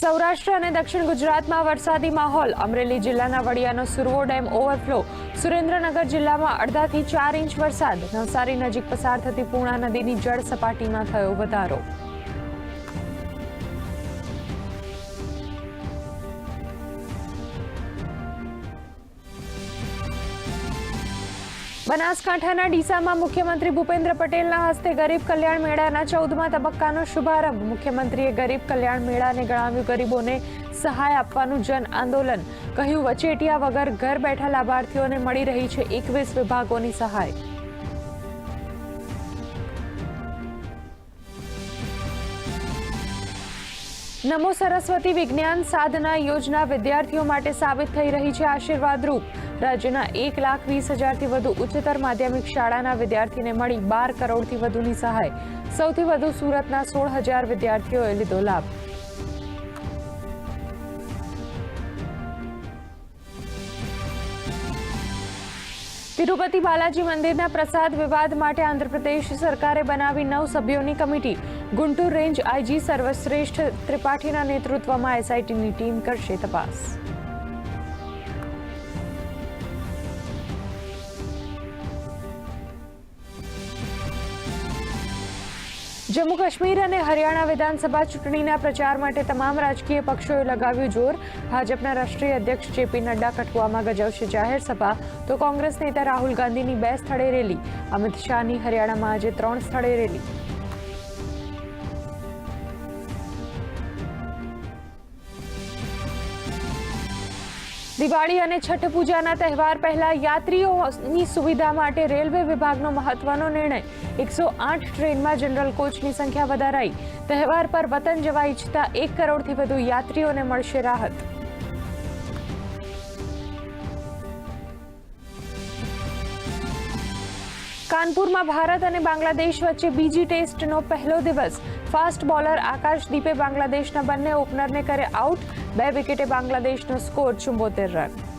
સૌરાષ્ટ્ર અને દક્ષિણ ગુજરાતમાં વરસાદી માહોલ. અમરેલી જિલ્લાના વડિયાનો સુરવો ડેમ ઓવરફ્લો. સુરેન્દ્રનગર જિલ્લામાં અડધાથી ચાર ઇંચ વરસાદ. નવસારી નજીક પસાર થતી પૂર્ણા નદીની જળ સપાટીમાં થયો વધારો. બનાસકાંઠાના ડીસામાં મુખ્યમંત્રી ભૂપેન્દ્ર પટેલના હસ્તે ગરીબ કલ્યાણ મેળાના ચૌદમા તબક્કાનો શુભારંભ. મુખ્યમંત્રીએ ગરીબ કલ્યાણ મેળાને ગણાવ્યું ગરીબોને સહાય આપવાનું જન આંદોલન. કહ્યું, વચેટિયા વગર ઘર બેઠા લાભાર્થીઓને મળી રહી છે એકવીસ વિભાગોની સહાય. નમો સરસ્વતી વિજ્ઞાન સાધના યોજના વિદ્યાર્થીઓ માટે સાબિત થઈ રહી છે આશીર્વાદરૂપ. રાજ્યના એક લાખ વીસ હજારથી વધુ ઉચ્ચતર માધ્યમિક શાળાના વિદ્યાર્થીને મળી બાર કરોડથી વધુની સહાય. સૌથી વધુ સુરતના સોળ હજાર વિદ્યાર્થીઓએ લીધો લાભ. તિરુપતિ બાલાજી મંદિરના પ્રસાદ વિવાદ માટે આંધ્રપ્રદેશ સરકારે બનાવી નવ સભ્યોની કમિટી. ગુંટુર રેન્જ આઈજી સર્વશ્રેષ્ઠ ત્રિપાઠીના નેતૃત્વમાં એસઆઈટીની ટીમ કરશે તપાસ. જમ્મુ કાશ્મીર અને હરિયાણા વિધાનસભા ચૂંટણીના પ્રચાર માટે તમામ રાજકીય પક્ષોએ લગાવ્યું જોર. ભાજપના રાષ્ટ્રીય અધ્યક્ષ જેપી નડ્ડા કઠુઆમાં ગજવશે જાહેર સભા. તો કોંગ્રેસ નેતા રાહુલ ગાંધીની બે સ્થળે રેલી. અમિત શાહની હરિયાણામાં આજે ત્રણ સ્થળે રેલી. દિવાળી અને છઠ પૂજાના તહેવાર પહેલા યાત્રીઓની સુવિધા માટે રેલવે વિભાગનો મહત્વનો નિર્ણય. એકસો આઠ ટ્રેનમાં જનરલ કોચની સંખ્યા વધારાઈ. તહેવાર પર વતન જવા ઈચ્છતા એક કરોડથી વધુ યાત્રીઓને મળશે રાહત. કાનપુરમાં ભારત અને બાંગ્લાદેશ વચ્ચે બીજી ટેસ્ટનો પહેલો દિવસ. ફાસ્ટ બોલર આકાશદીપે બાંગ્લાદેશના બંને ઓપનરને કરે આઉટ. બે વિકેટે બાંગ્લાદેશનો સ્કોર ચુંબોતેર રન.